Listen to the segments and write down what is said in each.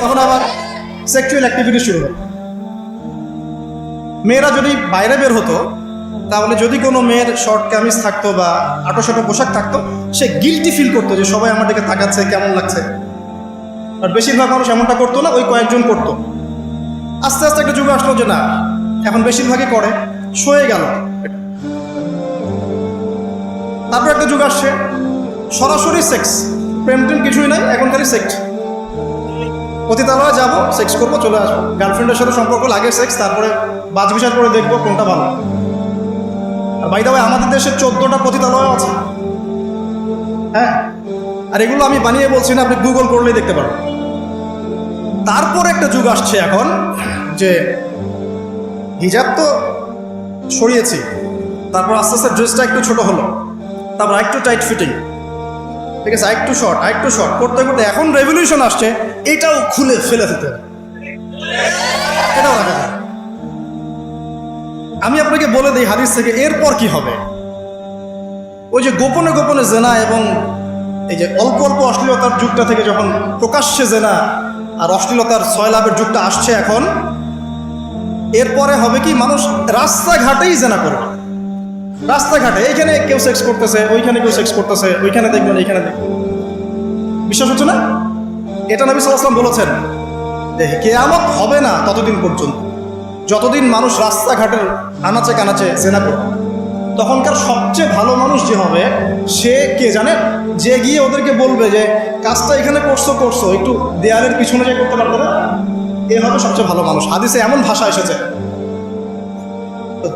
তখন আবার sexual activity শুরু হলো। মেয়েরা যদি বাইরে বের হতো, তাহলে যদি কোনো মেয়ের শর্ট কামিজ থাকতো বা আটো সাটো পোশাক থাকতো, সে গিলটি ফিল করতো যে সবাই আমার দিকে তাকাচ্ছে, কেমন লাগছে। আর বেশিরভাগ মানুষ এমনটা করতো না, ওই কয়েকজন করতো। আস্তে আস্তে একটা যুগ আসলো যে না, এখন বেশিরভাগই করে, সয়ে গেল। তারপর একটা যুগ আসছে, সরাসরি সেক্স প্রেম টেম কিছুই নাই, এখনকারই সেক্স পতিতালয়ে যাব সেক্স করব, চলে আসব। গার্লফ্রেন্ডের সাথে সম্পর্ক লাগে সেক্স তারপরে বাজ বিচার করে দেখব কোনটা ভালো। আর বাইদা ভাই আমাদের দেশে চোদ্দটা পতিতালয় আছে। হ্যাঁ? আর এগুলো আমি বানিয়ে বলছি না, আপনি গুগল করলেই দেখতে পারবেন। তারপর একটা যুগ আসছে এখন, যে হিজাব তো সরিয়েছি, তারপর আস্তে আস্তে ড্রেসটা একটু ছোট হলো। তারপর একটু টাইট ফিটিং ঠিক আছে? একটু শর্ট একটু শর্ট করতে করতে এখন রেভলিউশন আসছে। এটাও খুলে ফেলে দিতে। আমি আপনাকে বলে দিই হাদিস থেকে, এরপর কি হবে? ওই যে গোপনে গোপনে জেনা এবং এই যে অল্প অল্প অশ্লীলতার যুগটা থেকে যখন প্রকাশ্যে জেনা আর অশ্লীলতার ছয়লাভের যুগটা আসছে এখন, এরপরে হবে কি মানুষ রাস্তাঘাটেই জেনা করবে। রাস্তাঘাটে, এইখানে কেউ সেক্স করতেছে, ওইখানে কেউ সেক্স করতেছে, ওইখানে দেখবেন, এইখানে দেখবেন। বিশ্বাস হচ্ছে না? এটা নবী সাল্লাম বলেছেন যে কেয়ামত হবে না ততদিন পর্যন্ত। যতদিন মানুষ রাস্তাঘাটের আনাচে কানাচে জেনা করবে তখনকার সবচেয়ে ভালো মানুষ যে হবে, সে কে জানে? যে গিয়ে ওদেরকে বলবে যে, কাজটা এখানে করছ করছ, একটু দেয়ালের পিছনে যে করতে পারবে না? এ হবে সবচেয়ে ভালো মানুষ। হাদিসে এমন ভাষা এসেছে।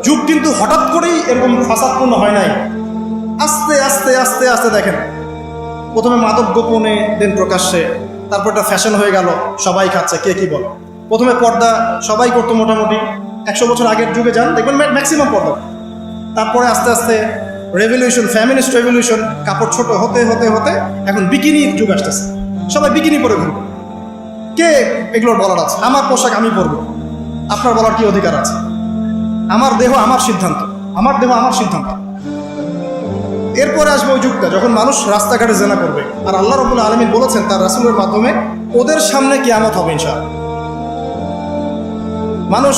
যুগ কিন্তু হঠাৎ করেই এরকম ফাসাদপূর্ণ হয় নাই। আস্তে আস্তে আস্তে আস্তে দেখেন। প্রথমে মাদক গোপনে দেন প্রকাশ্যে। তারপর একটা ফ্যাশন হয়ে গেল, সবাই খাচ্ছে, কে কি বলে? প্রথমে পর্দা, সবাই করতো মোটামুটি। একশো বছর আগের যুগে যান, দেখবেন ম্যাক্সিমাম পর্দা। তারপরে আস্তে আস্তে রেভলিউশন ফ্যামিলিস্ট রেভলিউশন কাপড় ছোট হতে হতে হতে এখন বিকিনির যুগ আসতেছে। সবাই বিকিনি পরে ঘুরবে। কে এগুলোর বলার আছে? আমার পোশাক আমি পরবো। আপনার বলার কি অধিকার আছে? আমার দেহ আমার সিদ্ধান্ত। আমার দেহ আমার সিদ্ধান্ত। এরপরে আসবে ওই যুগটা যখন মানুষ রাস্তাঘাটে জেনা করবে। আর আল্লাহ রবুল আলমী বলেছেন তার রাসুলের মাধ্যমে, ওদের সামনে কিয়ামত হবে ইনশা মানুষ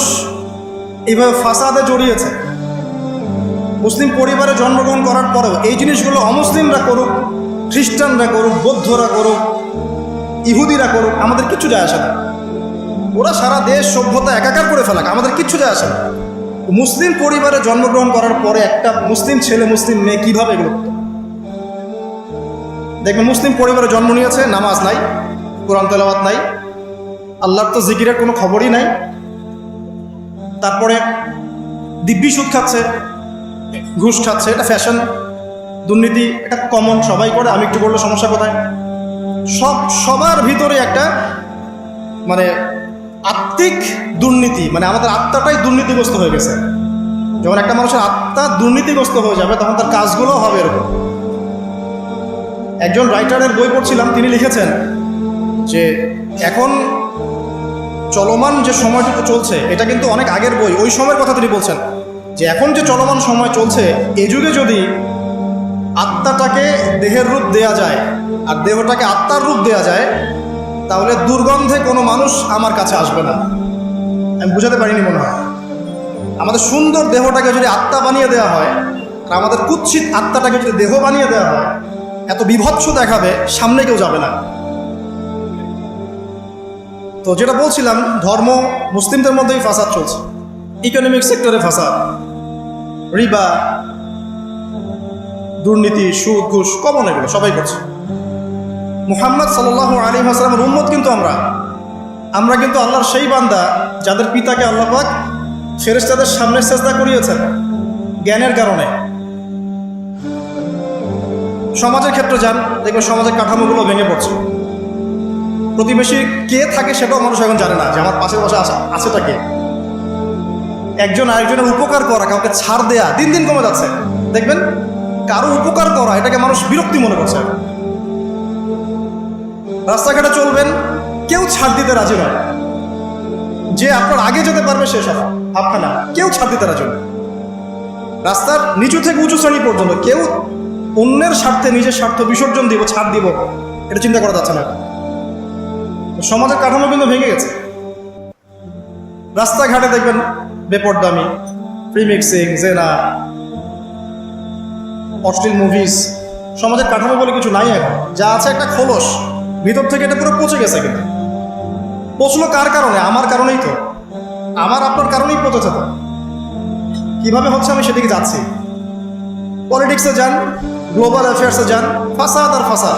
এইভাবে ফাসাদে জড়িয়েছে। মুসলিম পরিবারে জন্মগ্রহণ করার পরেও এই জিনিসগুলো অমুসলিমরা করুক, খ্রিস্টানরা করুক, বৌদ্ধরা করুক, ইহুদিরা করুক, আমাদের কিচ্ছু যায় আসে না। ওরা সারা দেশ সভ্যতা একাকার করে ফেলাক, আমাদের কিচ্ছু যায় আসে না। মুসলিম পরিবারে জন্মগ্রহণ করার পরে একটা মুসলিম ছেলে, মুসলিম মেয়ে কীভাবে এগুলো দেখবেন, মুসলিম পরিবারে জন্ম নিয়েছে, নামাজ নাই, কোরআন তেলাওয়াত নাই, আল্লাহর তো জিকিরের কোনো খবরই নাই, তারপরে দিব্যি সুদ খাচ্ছে, ঘুষ খাচ্ছে, এটা ফ্যাশন দুর্নীতি, এটা কমন সবাই করে, আমি একটু করলে সমস্যা কোথায়? সব, সবার ভিতরে একটা মানে আত্মিক দুর্নীতি মানে আমাদের আত্মাটাই দুর্নীতিগ্রস্ত হয়ে গেছে। যখন একটা মানুষের আত্মা দুর্নীতিগ্রস্ত হয়ে যাবে, তখন তার কাজগুলো হবে এরকম। একজন রাইটারের বই পড়ছিলাম, তিনি লিখেছেন যে, এখন চলমান যে সময়টুকু চলছে, এটা কিন্তু অনেক আগের বই। ওই সময়ের কথা তিনি বলছেন যে, এখন যে চলমান সময় চলছে, এ যুগে যদি আত্মাটাকে দেহের রূপ দেয়া যায়, আর দেহটাকে আত্মার রূপ দেয়া যায় তাহলে দুর্গন্ধে কোনো মানুষ আমার কাছে আসবে না। আমি বুঝাতে পারিনি মনে হয়। আমাদের সুন্দর দেহটাকে যদি আত্মা বানিয়ে দেওয়া হয়, আর আমাদের কুৎসিত আত্মাটাকে যদি দেহ বানিয়ে দেওয়া হয়, এত বিভৎস দেখাবে, সামনে কেউ যাবে না। তো যেটা বলছিলাম, ধর্ম মুসলিমদের মধ্যেই ফাসাদ চলছে। ইকোনমিক সেক্টরে ফাসাদ। রিবা, দুর্নীতি, সুদ, ঘুষ, কমন এগুলো, সবাই করছে। মুহাম্মদ সাল্লাহ আলী হাসলামের উম্মত কিন্তু আমরা। আমরা কিন্তু আল্লাহর সেই বান্দা যাদের পিতাকে আল্লাহ পাক ফেরেশতাদের সামনে চেষ্টা করিয়েছেন জ্ঞানের কারণে। সমাজের ক্ষেত্রে যান, দেখবেন সমাজের কাঠামোগুলো ভেঙে পড়ছে। প্রতিবেশী কে থাকে সেটাও মানুষ এখন জানে না যে আমার পাশে আসা আছেটা কে। একজন আরেকজনের উপকার করা, কাউকে ছাড় দেয়া দিন দিন কমে যাচ্ছে। দেখবেন কারও উপকার করা, এটাকে মানুষ বিরক্তি মনে করছে। রাস্তাঘাটে চলবেন, কেউ ছাড় দিতে রাজি নয়। যে আপনার আগে যেতে পারবে সে সব আপনারা কেউ ছাড় দিতে রাজি নয়। রাস্তার নিচু থেকে উঁচু শ্রেণি পর্যন্ত কেউ অন্যের স্বার্থে, নিজের স্বার্থ বিসর্জন দিব, ছাড় দিব, এটা চিন্তা করা যাচ্ছে না। সমাজের কাঠামো কিন্তু ভেঙে গেছে। রাস্তাঘাটে দেখবেন বেপরদামি প্রিমিক্সিং জেনা অশ্লীল মুভিজ সমাজের কাঠামো বলে কিছু নাই এখন। যা আছে একটা খোলস। ভিতর থেকে এটা পুরো পচে গেছে কিন্তু। পচলো কার কারণে? আমার কারণেই তো। আমার, আপনার কারণেই পচেছে তো। কীভাবে হচ্ছে আমি সেদিকে যাচ্ছি? পলিটিক্সে যান গ্লোবাল অ্যাফেয়ার্সে যান, ফাঁসাদ আর ফাসাদ।